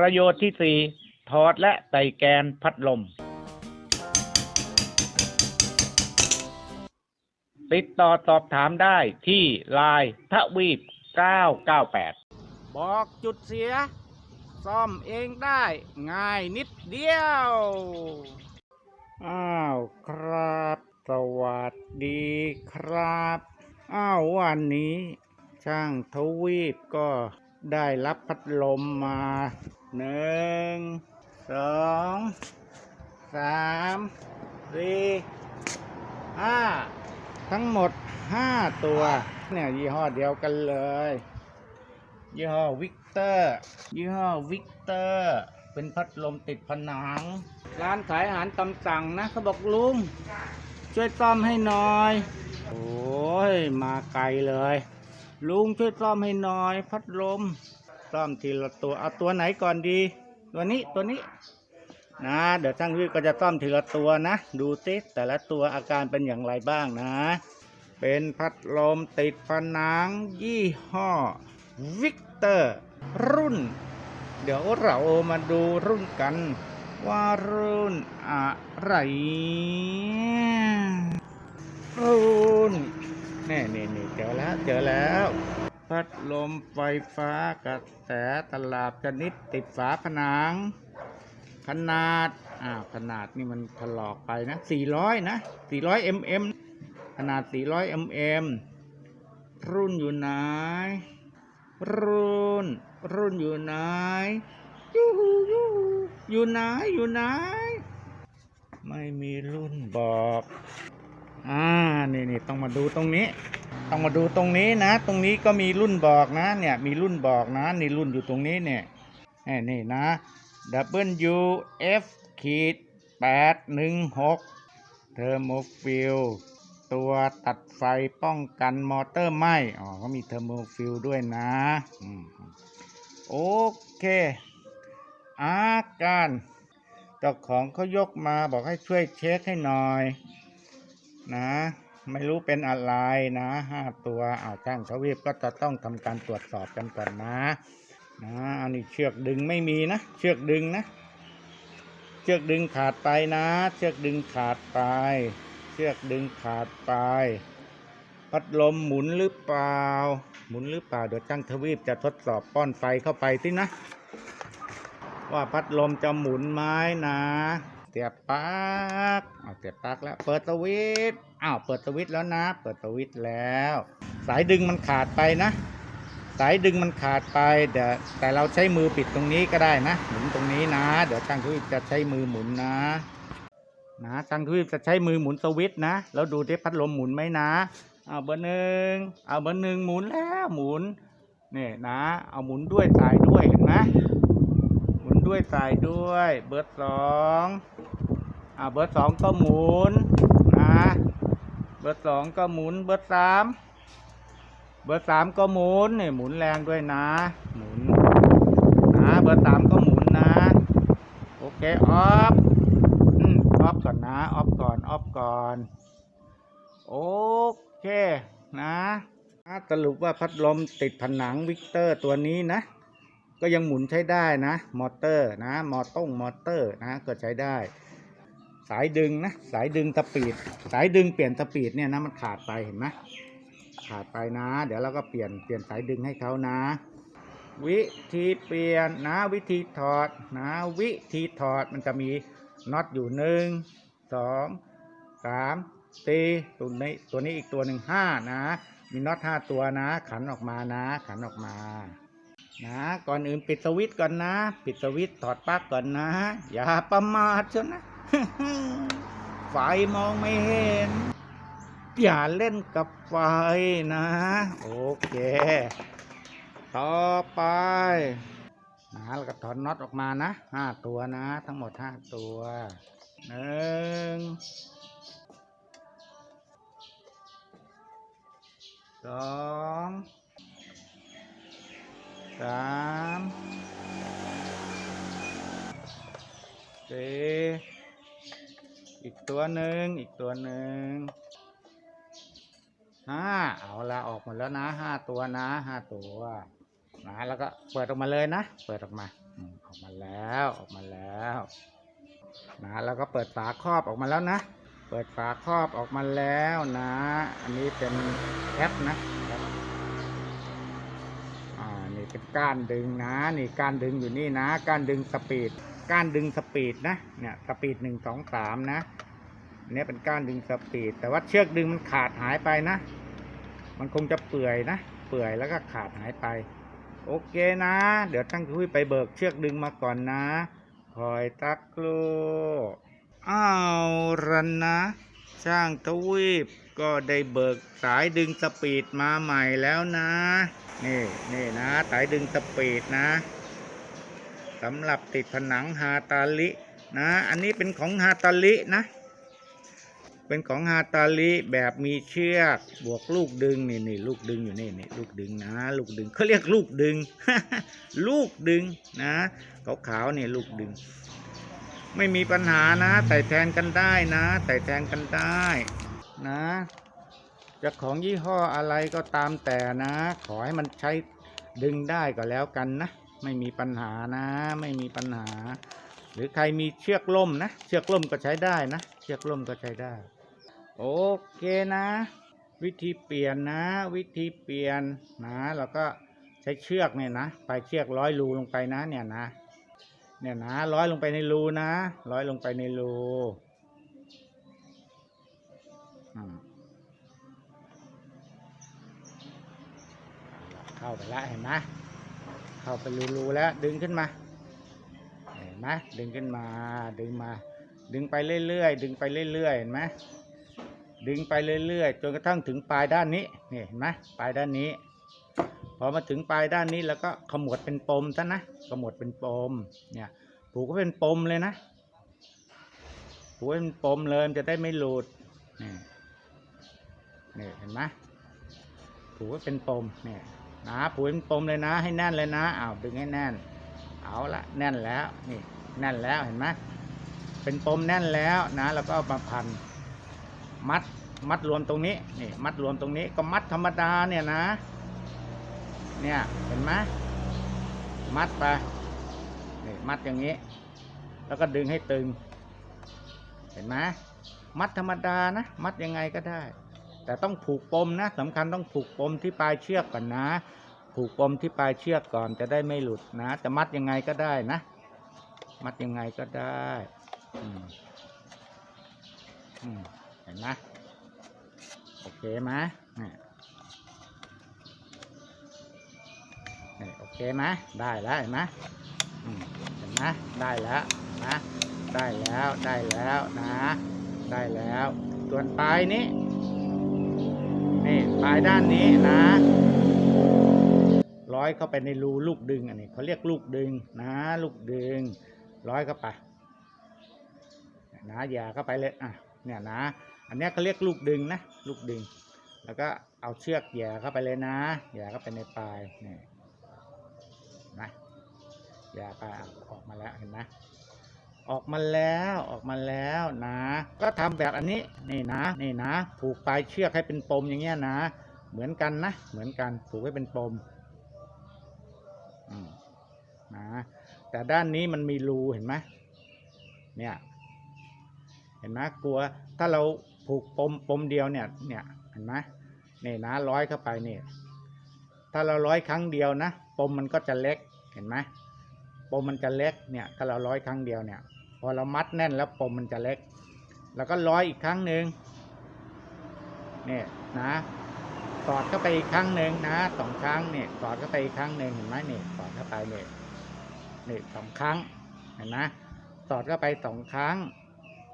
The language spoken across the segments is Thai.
ประโยชน์ที่สี่ถอดและใส่แกนพัดลม ติดต่อสอบถามได้ที่ไลน์ทวีป 998 บอกจุดเสีย ซ่อมเองได้ง่ายนิดเดียว อ้าวครับ สวัสดีครับ อ้าววันนี้ ช่างทวีปก็ได้รับพัดลมมา หนึ่งสองสามสี่ห้าทั้งหมดห้าตัว เนี่ยยี่ห้อเดียวกันเลย ยี่ห้อวิกเตอร์ ยี่ห้อวิกเตอร์ เป็นพัดลมติดผนัง ร้านขายอาหารตำสั่งนะเขาบอกลุง ช่วยซ่อมให้หน่อย โอ้ย มาไกลเลย ลุงช่วยซ่อมให้หน่อย พัดลม ซ่อมทีละตัวเอาตัวไหนก่อนดี ตัวนี้ตัวนี้นะเดี๋ยวช่างวิทย์ก็จะซ่อมทีละตัวนะ ดูซิแต่ละตัวอาการเป็นอย่างไรบ้างนะ เป็นพัดลมติดผนังยี่ห้อวิกเตอร์ รุ่น เดี๋ยวเรามาดูรุ่นกัน ว่ารุ่นอะไร รุ่น แน่นี่นี่เจอแล้วเจอแล้ว พัดลมไฟฟ้ากระแสตลับชนิดติดฝาผนัง ขนาด อ่า ขนาดนี่มันถลอกไปนะ 400 นะ 400 mm ขนาด 400 mm รุ่นอยู่ไหน รุ่น รุ่นอยู่ไหนยูหูยูหูอยู่ไหน อยู่ไหน ไม่มีรุ่นบอก อ่า นี่นี่ต้องมาดูตรงนี้ ต้องมาดูตรงนี้นะ ตรงนี้ก็มีรุ่นบอกนะ เนี่ย มีรุ่นบอกนะ นี่รุ่นอยู่ตรงนี้เนี่ยนี่นี่นะ W F ขีดแปดหนึ่งหกเทอร์โมฟิลตัวตัดไฟป้องกันมอเตอร์ไหมอ๋อเขามีเทอร์โมฟิลด้วยนะโอเค อาการเจ้าของเขายกมาบอกให้ช่วยเช็คให้หน่อย นะ ไม่รู้เป็นอะไรนะห้าตัวอ้าช่างทวีปก็จะต้องทำการตรวจสอบกันก่อนนะนะอันนี้เชือกดึงไม่มีนะ เชือกดึงนะ เชือกดึงขาดไปนะ เชือกดึงขาดไป เชือกดึงขาดไป พัดลมหมุนหรือเปล่า หมุนหรือเปล่าเดี๋ยวช่างทวีปจะทดสอบป้อนไฟเข้าไปสินะ ว่าพัดลมจะหมุนไหมนะ เสียบปลั๊กเอาเสียบปลั๊กแล้ว เปิดสวิตช์อ้าวเปิดสวิตช์แล้วนะ เปิดสวิตช์แล้ว สายดึงมันขาดไปนะ สายดึงมันขาดไปเดี๋ยวแต่เราใช้มือปิดตรงนี้ก็ได้นะ หมุนตรงนี้นะ เดี๋ยวช่างทวีปจะใช้มือหมุนนะ นะช่างทวีปจะใช้มือหมุนสวิตช์นะ แล้วดูที่พัดลมหมุนไหมนะเอาเบอร์หนึ่งเอาเบอร์หนึ่งหมุนแล้วหมุนนี่นะ เอาหมุนด้วยสายด้วยเห็นไหมหมุนด้วยสายด้วย เบอร์สอง อ่าเบอร์สองก็หมุนนะเบอร์สองก็หมุนเบอร์สามเบอร์สามก็หมุนนี่หมุนแรงด้วยนะหมุนนะเบอร์สามก็หมุนนะโอเคออฟอืมออฟก่อนนะออฟก่อนออฟก่อนโอเคนะสรุปว่าพัดลมติดผนังวิกเตอร์ตัวนี้นะ ก็ยังหมุนใช้ได้นะ มอเตอร์นะ มอต้งมอเตอร์นะก็ใช้ได้ สายดึงนะสายดึงสปีด สายดึงเปลี่ยนสปีดเนี่ยนะมันขาดไปเห็นไหมขาดไปนะ เดี๋ยวเราก็เปลี่ยนเปลี่ยนสายดึงให้เขานะ วิธีเปลี่ยนนะวิธีถอดนะวิธีถอดมันจะมีน็อตอยู่หนึ่งสองสามสี่ตัวนี้ตัวนี้อีกตัวหนึ่งห้านะ มีน็อตห้าตัวนะ ขันออกมานะ ขันออกมา นะ ก่อนอื่นปิดสวิตช์ก่อนนะ ปิดสวิตช์ถอดปลั๊กก่อนนะ อย่าประมาทเชยวนะ ไฟมองไม่เห็น อย่าเล่นกับไฟนะ โอเค ต่อไปนะแล้วก็ถอนน็อตออกมานะห้าตัวนะ ทั้งหมดห้าตัวหนึ่งสองสามสี่ อีกตัวหนึ่งอีกตัวหนึ่งห้าเอาละออกหมดแล้วนะห้าตัวนะห้าตัวนะแล้วก็เปิดออกมาเลยนะ เปิดออกมาออกมาแล้วออกมาแล้วนะแล้วก็เปิดฝาครอบออกมาแล้วนะ เปิดฝาครอบออกมาแล้วนะ อันนี้เป็นแอปนะอ่านี่เป็นก้านดึงนะ นี่ก้านดึงอยู่นี่นะ ก้านดึงสปีด ก้านดึงสปีดนะเนี่ยสปีดหนึ่งสองสามนะอันนี้เป็นก้านดึงสปีด แต่ว่าเชือกดึงมันขาดหายไปนะ มันคงจะเปื่อยนะ เปื่อยแล้วก็ขาดหายไป โอเคนะ เดี๋ยวตั้งคุยไปเบิกเชือกดึงมาก่อนนะคอยตักครูอ้าวรันนะช่างทวีปก็ได้เบิกสายดึงสปีดมาใหม่แล้วนะ นี่นี่นะ สายดึงสปีดนะ สำหรับติดผนังฮาตาลินะอันนี้เป็นของฮาตาลินะ เป็นของฮาตาลิแบบมีเชือกบวกลูกดึงนี่นี่ลูกดึงอยู่นี่นี่ลูกดึงนะ ลูกดึงเขาเรียกลูกดึง ลูกดึงนะขาวๆนี่ลูกดึง ไม่มีปัญหานะใส่แทนกันได้นะใส่แทนกันได้นะจะของยี่ห้ออะไรก็ตามแต่นะ ขอให้มันใช้ดึงได้ก็แล้วกันนะ ไม่มีปัญหานะ ไม่มีปัญหา หรือใครมีเชือกล่มนะ เชือกล่มก็ใช้ได้นะ เชือกล่มก็ใช้ได้ โอเคนะ วิธีเปลี่ยนนะ วิธีเปลี่ยนนะเราก็ใช้เชือกเนี่ยนะไปเชือกร้อยรูลงไปนะ เนี่ยนะ เนี่ยนะร้อยลงไปในรูนะร้อยลงไปในรูเข้าไปล้วเห็นไหม เข้าไปรูๆแล้วดึงขึ้นมาเห็นไหมดึงขึ้นมาดึงมา ดึงไปเรื่อยๆดึงไปเรื่อยๆเห็นไหมดึงไปเรื่อยๆจนกระทั่งถึงปลายด้านนี้นี่เห็นไหมปลายด้านนี้ พอมาถึงปลายด้านนี้แล้วก็ขมวดเป็นปมซะนะขมวดเป็นปมเนี่ยผูกก็เป็นปมเลยนะผูกเป็นปมเลยจะได้ไม่หลุดนี่นี่เห็นไหมผูกก็เป็นปมเนี่ย นะผูเป็นปมเลยนะ ให้แน่นเลยนะอ้าวดึงให้แน่น เอาละแน่นแล้วนี่แน่นแล้วเห็นไหมเป็นปมแน่นแล้วนะแล้วก็มาพันมัดมัดรวมตรงนี้นี่มัดรวมตรงนี้ก็มัดธรรมดาเนี่ยนะ เนี่ยเห็นไหมมัดไปนี่มัดอย่างนี้ แล้วก็ดึงให้ตึง เห็นไหมมัดธรรมดานะ มัดยังไงก็ได้ แต่ต้องผูกปมนะสำคัญต้องผูกปมที่ปลายเชือกก่อนนะ ผูกปมที่ปลายเชือกก่อนจะได้ไม่หลุดนะจะมัดยังไงก็ได้นะ มัดยังไงก็ได้เห็นไหมโอเคไหมนี่ยนี่โอเคไหมได้แล้วเห็นไหมอืมเห็นไหมได้แล้วนะได้แล้วได้แล้วนะ ได้แล้วส่วนปลายนี้ นี่ปลายด้านนี้นะ ร้อยเข้าไปในรูลูกดึงอันนี้เขาเรียกลูกดึงนะ ลูกดึง ร้อยเข้าไปนะอย่าเข้าไปเลยอะเนี่ยนะ อันนี้เขาเรียกลูกดึงนะลูกดึง แล้วก็เอาเชือกแย่เข้าไปเลยนะแย่เข้าไปในปลายนี่นะยาปลาออกมาแล้วเห็นไหม ออกมาแล้วออกมาแล้วนะ ก็ทำแบบอันนี้นี่นะนี่นะ ผูกปลายเชือกให้เป็นปมอย่างเงี้ยนะ เหมือนกันนะ เหมือนกันผูกให้เป็นปมนะแต่ด้านนี้มันมีรูเห็นไหมเนี่ยเห็นไหมกลัวถ้าเราผูกปมปมเดียวเนี่ยเนี่ยเห็นไหมนี่นะร้อยเข้าไปนี่ถ้าเราร้อยครั้งเดียวนะปมมันก็จะเล็กเห็นไหมปมมันจะเล็กเนี่ยถ้าเราร้อยครั้งเดียวเนี่ย อเรามัดแน่นแล้วปมมันจะเล็ก แล้วก็ร้อยอีกครั้งหนึ่งเนี่ยนะสอดเข้าไปอีกครั้งหนึ่งนะสองครั้งเนี่ยสอดเข้าไปอีกครั้งหนึ่งเห็นไหมเนี่ยสอดเข้าไปเนี่ยเนี่ยสองครั้งเห็นไหมสอดเข้าไปสองครั้ง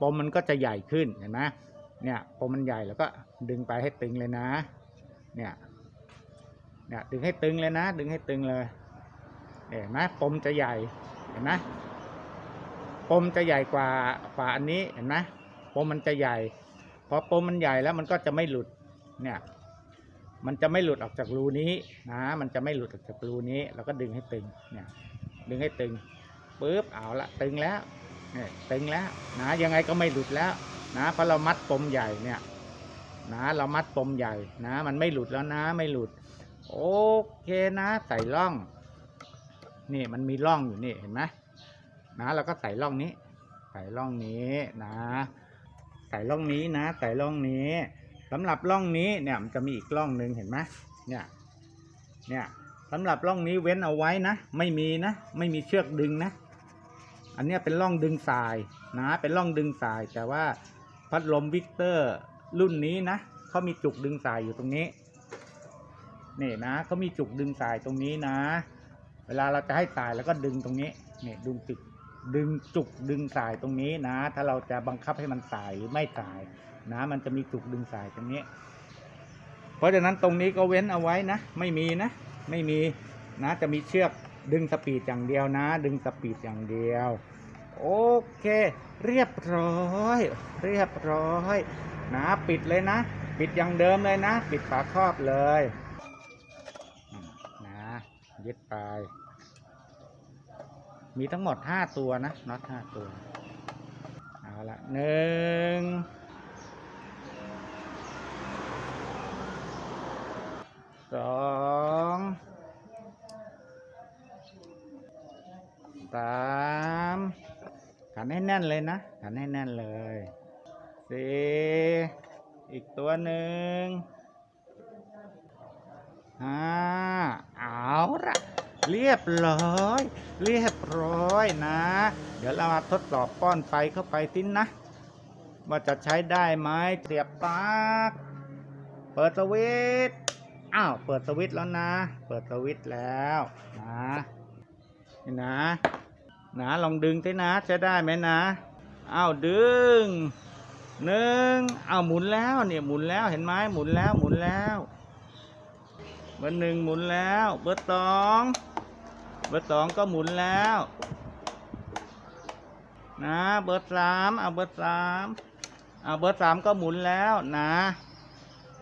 ปมมันก็จะใหญ่ขึ้นเห็นไหมเนี่ยปมมันใหญ่แล้วก็ดึงไปให้ตึงเลยนะ เนี่ยเนี่ยดึงให้ตึงเลยนะ ดึงให้ตึงเลยเห็นไหมปมจะใหญ่เห็นไหม ปมจะใหญ่กว่ากว่าอันนี้เห็นไหมปมมันจะใหญ่ พอปมมันใหญ่แล้วมันก็จะไม่หลุดเนี่ยมันจะไม่หลุดออกจากรูนี้นะ มันจะไม่หลุดออกจากรูนี้เราก็ดึงให้ตึงเนี่ยดึงให้ตึงปุ๊บเอาละตึงแล้วเนี่ยตึงแล้วนะยังไงก็ไม่หลุดแล้วนะเพราะเรามัดปมใหญ่เนี่ยนะเรามัดปมใหญ่นะ มันไม่หลุดแล้วนะไม่หลุด โอเคนะใส่ร่อง นี่มันมีร่องอยู่นี่เห็นไหม นะเราก็ใส่ร่องนี้ ใส่ร่องนี้นะ ใส่ร่องนี้นะ ใส่ร่องนี้สำหรับร่องนี้เนี่ยมันจะมีอีกร่องหนึ่งเห็นไหมเนี่ยเนี่ยสำหรับร่องนี้เว้นเอาไว้นะ ไม่มีนะ ไม่มีเชือกดึงนะ อันนี้เป็นร่องดึงสายนะ เป็นร่องดึงสาย แต่ว่าพัดลมวิกเตอร์รุ่นนี้นะเขามีจุกดึงสายอยู่ตรงนี้นี่นะเขามีจุกดึงสายตรงนี้นะ เวลาเราจะให้สายแล้วก็ดึงตรงนี้เนี่ยดึงจุก ดึงจุกดึงสายตรงนี้นะ ถ้าเราจะบังคับให้มันสายหรือไม่สายนะ มันจะมีจุกดึงสายตรงนี้ เพราะฉะนั้นตรงนี้ก็เว้นเอาไว้นะ ไม่มีนะ ไม่มีนะ จะมีเชือกดึงสปีดอย่างเดียวนะ ดึงสปีดอย่างเดียว โอเค เรียบร้อย เรียบร้อยนะปิดเลยนะ ปิดอย่างเดิมเลยนะ ปิดฝาครอบเลยนะยึดไป มีทั้งหมดห้าตัวนะน็อตห้าตัว เอาละหนึ่งสองสามขันให้แน่นเลยนะ ขันให้แน่นเลยสี่อีกตัวหนึ่งห้าเอาละ เรียบร้อย เรียบร้อยนะ เดี๋ยวเรามาทดสอบป้อนไฟเข้าไปสินะ ว่าจะใช้ได้ไหมเสียบปลั๊กเปิดสวิตช์อ้าวเปิดสวิตช์แล้วนะ เปิดสวิตช์แล้วนะนี่นะนะลองดึงสินะจะได้ไหมนะอ้าวดึงหนึ่งอ้าวหมุนแล้วเนี่ยหมุนแล้วเห็นไหมหมุนแล้วหมุนแล้ว เบอร์หนึ่งหมุนแล้ว เบอร์สอง เบอร์สองก็หมุนแล้ว นะ เบอร์สามเอาเบอร์สามเอาเบอร์สามก็หมุนแล้วนะ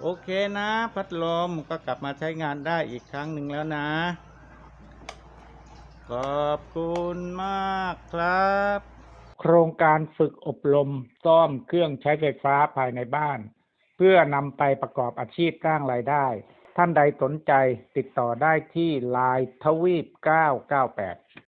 โอเคนะ พัดลมก็กลับมาใช้งานได้อีกครั้งหนึ่งแล้วนะ ขอบคุณมากครับ โครงการฝึกอบรมซ่อมเครื่องใช้ไฟฟ้าภายในบ้าน เพื่อนำไปประกอบอาชีพสร้างรายได้ ท่านใดสนใจติดต่อได้ที่ไลน์ทวีป 998